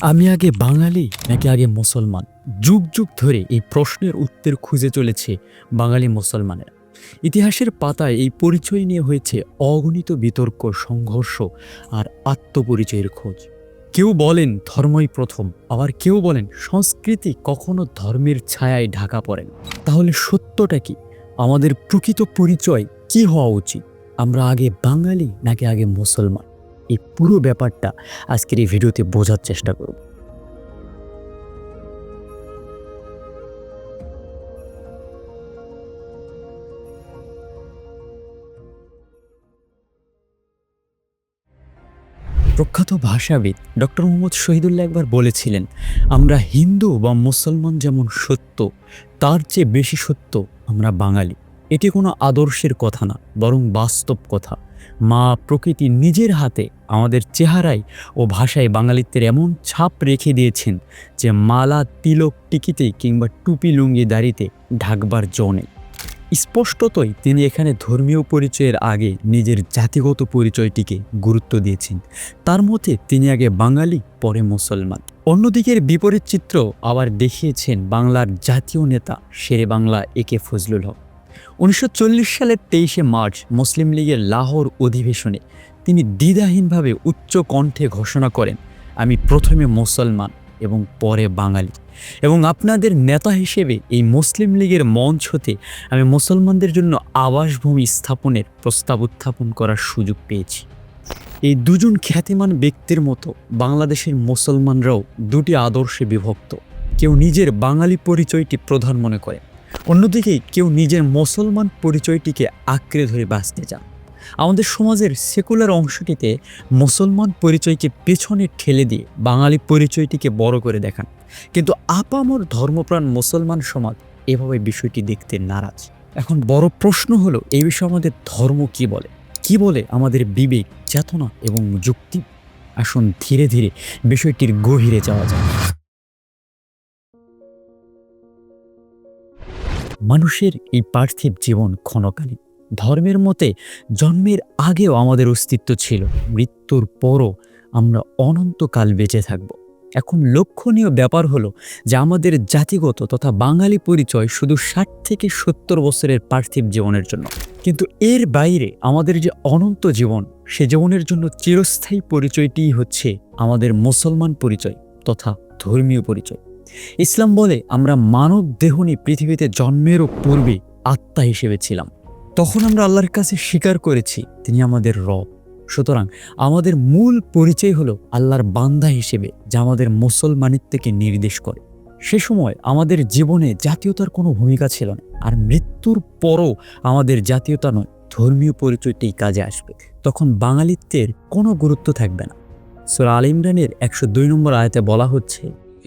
আমি আগে বাঙালি নাকি আগে মুসলমান? যুগ যুগ ধরে এই প্রশ্নের উত্তর খুঁজে চলেছে বাঙালি মুসলমানেরা। ইতিহাসের পাতায় এই পরিচয় নিয়ে হয়েছে অগণিত বিতর্ক, সংঘর্ষ আর আত্মপরিচয়ের খোঁজ। কেউ বলেন ধর্মই প্রথম, আবার কেউ বলেন সংস্কৃতি কখনো ধর্মের ছায়ায় ঢাকা পড়েন তাহলে সত্যটা কি? আমাদের প্রকৃত পরিচয় কি হওয়া উচিত? আমরা আগে বাঙালি নাকি আগে মুসলমান? এই পুরো ব্যাপারটা আজকের এই ভিডিওতে বোঝার চেষ্টা করব। প্রখ্যাত ভাষাবিদ ডক্টর মোহাম্মদ শহীদুল্লাহ একবার বলেছিলেন, আমরা হিন্দু বা মুসলমান যেমন সত্য, তার চেয়ে বেশি সত্য আমরা বাঙালি। এটি কোনো আদর্শের কথা না, বরং বাস্তব কথা। মা প্রকৃতি নিজের হাতে আমাদের চেহারায় ও ভাষায় বাঙালিত্বের এমন ছাপ রেখে দিয়েছেন যে মালা তিলক টিকিতে কিংবা টুপি লুঙ্গি দাড়িতে ঢাকবার জনে স্পষ্টতই তিনি এখানে ধর্মীয় পরিচয়ের আগে নিজের জাতিগত পরিচয়টিকে গুরুত্ব দিয়েছেন। তার মতে তিনি আগে বাঙালি, পরে মুসলমান। অন্যদিকের বিপরীত চিত্র আবার দেখিয়েছেন বাংলার জাতীয় নেতা, শেরে বাংলা একে ফজলুল হক। উনিশশো চল্লিশ সালের তেইশে মার্চ মুসলিম লীগের লাহোর অধিবেশনে তিনি দ্বিধাহীনভাবে উচ্চ কণ্ঠে ঘোষণা করেন, আমি প্রথমে মুসলমান এবং পরে বাঙালি। এবং আপনাদের নেতা হিসেবে এই মুসলিম লীগের মঞ্চ হতে আমি মুসলমানদের জন্য আবাসভূমি স্থাপনের প্রস্তাব উত্থাপন করার সুযোগ পেয়েছি। এই দুজন খ্যাতিমান ব্যক্তির মতো বাংলাদেশের মুসলমানরাও দুটি আদর্শে বিভক্ত। কেউ নিজের বাঙালি পরিচয়টি প্রধান মনে করে অন্যদিকে কেউ নিজের মুসলমান পরিচয়টিকে আঁকড়ে ধরে বাঁচতে চান। আমাদের সমাজের সেকুলার অংশটিতে মুসলমান পরিচয়কে পেছনে ঠেলে দিয়ে বাঙালি পরিচয়টিকে বড় করে দেখান। কিন্তু আপামর ধর্মপ্রাণ মুসলমান সমাজ এভাবে বিষয়টি দেখতে নারাজ। এখন বড় প্রশ্ন হলো, এই বিষয়ে আমাদের ধর্ম কি বলে? কি বলে আমাদের বিবেক, চেতনা এবং যুক্তি? আসুন ধীরে ধীরে বিষয়টির গভীরে যাওয়া যায় মানুষের এই পার্থিব জীবন ক্ষণকালীন। ধর্মের মতে জন্মের আগেও আমাদের অস্তিত্ব ছিল, মৃত্যুর পরও আমরা অনন্তকাল বেঁচে থাকব। এখন লক্ষণীয় ব্যাপার হলো যে আমাদের জাতিগত তথা বাঙালি পরিচয় শুধু ষাট থেকে সত্তর বছরের পার্থিব জীবনের জন্য। কিন্তু এর বাইরে আমাদের যে অনন্ত জীবন, সে জীবনের জন্য চিরস্থায়ী পরিচয়টিই হচ্ছে আমাদের মুসলমান পরিচয় তথা ধর্মীয় পরিচয়। ইসলাম বলে, আমরা মানব দেহ নিয়ে পৃথিবীতে জন্মেরও পূর্বে আত্মা হিসেবে ছিলাম। তখন আমরা আল্লাহর কাছে স্বীকার করেছি, তিনি আমাদের রব। সুতরাং আমাদের মূল পরিচয় হলো আল্লাহর বান্দা হিসেবে, যা আমাদের মুসলমানিত্বকে নির্দেশ করে। সে সময় আমাদের জীবনে জাতীয়তার কোনো ভূমিকা ছিল না, আর মৃত্যুর পরও আমাদের জাতীয়তা নয়, ধর্মীয় পরিচয়টি কাজে আসবে। তখন বাঙালিত্বের কোনো গুরুত্ব থাকবে না। সুরা আল ইমরানের একশো দুই নম্বর আয়তে বলা হচ্ছে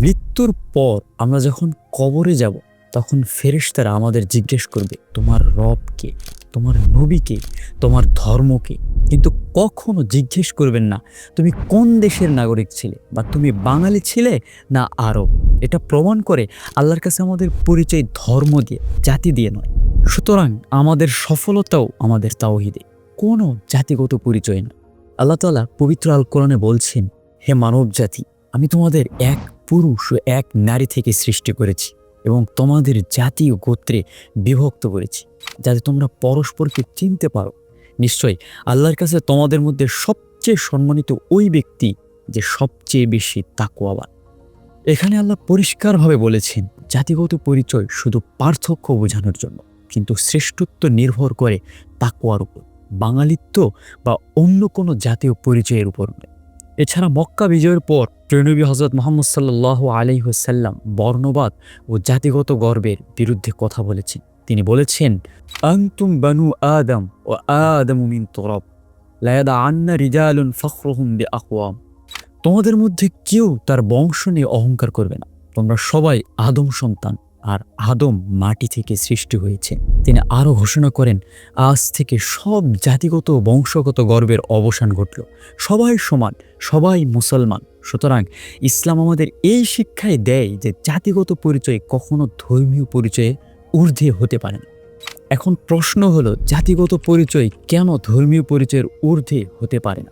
মৃত্যুর পর আমরা যখন কবরে যাব, তখন ফেরেশতারা আমাদের জিজ্ঞেস করবে, তোমার রবকে তোমার নবীকে তোমার ধর্মকে কিন্তু কখনো জিজ্ঞেস করবেন না, তুমি কোন দেশের নাগরিক ছিলে? বা তুমি বাঙালি ছিলে না আরব? এটা প্রমাণ করে আল্লাহর কাছে আমাদের পরিচয় ধর্ম দিয়ে, জাতি দিয়ে নয়। সুতরাং আমাদের সফলতাও আমাদের তাওহিদে, কোনো জাতিগত পরিচয় না। আল্লাহ তালা পবিত্র আল কোরআনে বলছেন, হে মানব জাতি আমি তোমাদের এক পুরুষ ও এক নারী থেকে সৃষ্টি করেছি এবং তোমাদের জাতি ও গোত্রে বিভক্ত করেছি, যাতে তোমরা পরস্পরকে চিনতে পারো। নিশ্চয়ই আল্লাহর কাছে তোমাদের মধ্যে সবচেয়ে সম্মানিত ওই ব্যক্তি যে সবচেয়ে বেশি তাকুয়াবান এখানে আল্লাহ পরিষ্কারভাবে বলেছেন, জাতিগত পরিচয় শুধু পার্থক্য বোঝানোর জন্য, কিন্তু শ্রেষ্ঠত্ব নির্ভর করে তাকুয়ার উপর। বাঙালিত্ব বা অন্য কোনো জাতীয় পরিচয়ের উপর নয়। এছাড়া মক্কা বিজয়ের পর প্রেনবী হজরত মোহাম্মদ সাল্লাহ আলাইসাল্লাম বর্ণবাদ ও জাতিগত গর্বের বিরুদ্ধে কথা বলেছেন। তিনি বলেছেন, আন্তুম বানু আদম ও আদম মিন তরব লায়াদা আন্না রিজালুন ফখরহুম বে আকওয়াম তোমাদের মধ্যে কেউ তার বংশ নিয়ে অহংকার করবে না। তোমরা সবাই আদম সন্তান। আর আদম মাটি থেকে সৃষ্টি হয়েছে। তিনি আরও ঘোষণা করেন, আজ থেকে সব জাতিগত বংশগত গর্বের অবসান ঘটল। সবাই সমান, সবাই মুসলমান। সুতরাং ইসলাম আমাদের এই শিক্ষাই দেয় যে জাতিগত পরিচয় কখনো ধর্মীয় পরিচয়ে ঊর্ধ্বে হতে পারে না। এখন প্রশ্ন হলো, জাতিগত পরিচয় কেন ধর্মীয় পরিচয়ের ঊর্ধ্বে হতে পারে না?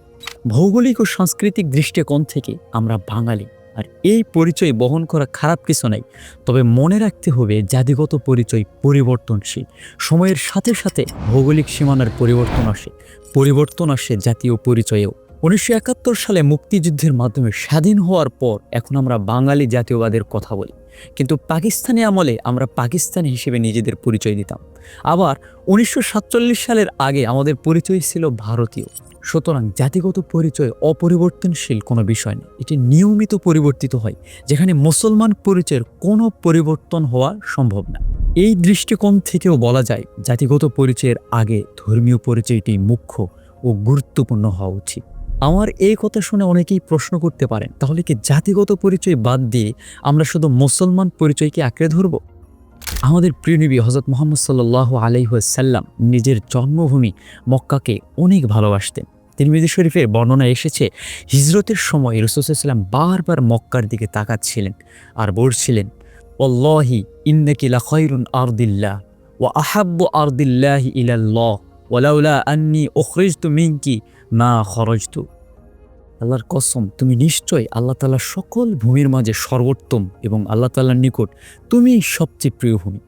ভৌগোলিক ও সাংস্কৃতিক দৃষ্টিকোণ থেকে আমরা বাঙালি। আর এই পরিচয় বহন করা খারাপ কিছু নাই। তবে মনে রাখতে হবে জাতিগত পরিচয় পরিবর্তনশীল। সময়ের সাথে সাথে ভৌগোলিক সীমানার পরিবর্তন আসে। পরিবর্তন আসে জাতীয় পরিচয়েও। উনিশশো একাত্তর সালে মুক্তিযুদ্ধের মাধ্যমে স্বাধীন হওয়ার পর এখন আমরা বাঙালি জাতীয়বাদের কথা বলি। কিন্তু পাকিস্তানি আমলে আমরা পাকিস্তানি হিসেবে নিজেদের পরিচয় দিতাম। আবার উনিশশো সাতচল্লিশ সালের আগে আমাদের পরিচয় ছিল ভারতীয়। সুতরাং জাতিগত পরিচয় অপরিবর্তনশীল কোনো বিষয় নেই এটি নিয়মিত পরিবর্তিত হয়, যেখানে মুসলমান পরিচয়ের কোনো পরিবর্তন হওয়া সম্ভব না। এই দৃষ্টিকোণ থেকেও বলা যায়, জাতিগত পরিচয়ের আগে ধর্মীয় পরিচয়টি মুখ্য ও গুরুত্বপূর্ণ হওয়া উচিত। আমার এই কথা শুনে অনেকেই প্রশ্ন করতে পারেন, তাহলে কি জাতিগত পরিচয় বাদ দিয়ে আমরা শুধু মুসলমান পরিচয়কে আঁকড়ে ধরব? আমাদের প্রিয়নবী হজরত মোহাম্মদ সাল্লাহ আলাইসাল্লাম নিজের জন্মভূমি মক্কাকে অনেক ভালোবাসতেন। তিরমিজি শরীফের বর্ণনা এসেছে, হিজরতের সময় রসুলাম বারবার মক্কার দিকে তাকাচ্ছিলেন আর বলছিলেন ওল্লাহি ইন্নাকি লাখয়রুন আরদিল্লাহ ও আহাব্ব আরদিল্লাহি ইলাল্লাহ। ওলাউলা আন্নি ওখরিজতু মিনকি মা খরজতু। আল্লাহর কসম, তুমি নিশ্চয় আল্লাহ তালার সকল ভূমির মাঝে সর্বোত্তম এবং আল্লাহ তাল্লার নিকট তুমি সবচেয়ে প্রিয় ভূমি।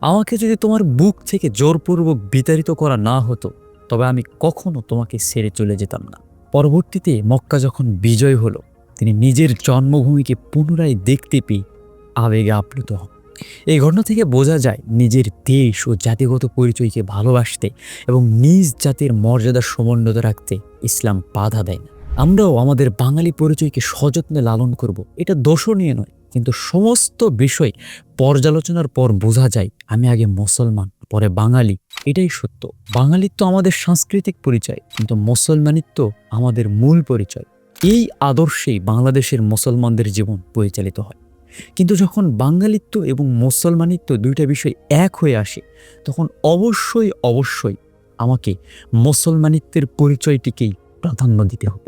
আমাকে যদি তোমার বুক থেকে জোরপূর্বক বিতাড়িত করা না হতো, তবে আমি কখনো তোমাকে ছেড়ে চলে যেতাম না। পরবর্তীতে মক্কা যখন বিজয় হলো, তিনি নিজের জন্মভূমিকে পুনরায় দেখতে পেয়ে আবেগে আপ্লুত হন। এই ঘটনা থেকে বোঝা যায় নিজের দেশ ও জাতিগত পরিচয়কে ভালোবাসতে এবং নিজ জাতির মর্যাদা সমুন্নত রাখতে ইসলাম বাধা দেয় না। আমরাও আমাদের বাঙালি পরিচয়কে সযত্নে লালন করব, এটা দোষণীয় নয়, কিন্তু সমস্ত বিষয় পর্যালোচনার পর বোঝা যায় আমি আগে মুসলমান, পরে বাঙালি, এটাই সত্য। বাঙালিত্ব আমাদের সাংস্কৃতিক পরিচয়, কিন্তু মুসলমানিত্ব আমাদের মূল পরিচয়। এই আদর্শেই বাংলাদেশের মুসলমানদের জীবন পরিচালিত হয়। কিন্তু যখন বাঙালিত্ব এবং মুসলমানিত্ব দুইটা বিষয় এক হয়ে আসে, তখন অবশ্যই অবশ্যই আমাকে মুসলমানিত্বের পরিচয়টিকেই প্রাধান্য দিতে হবে।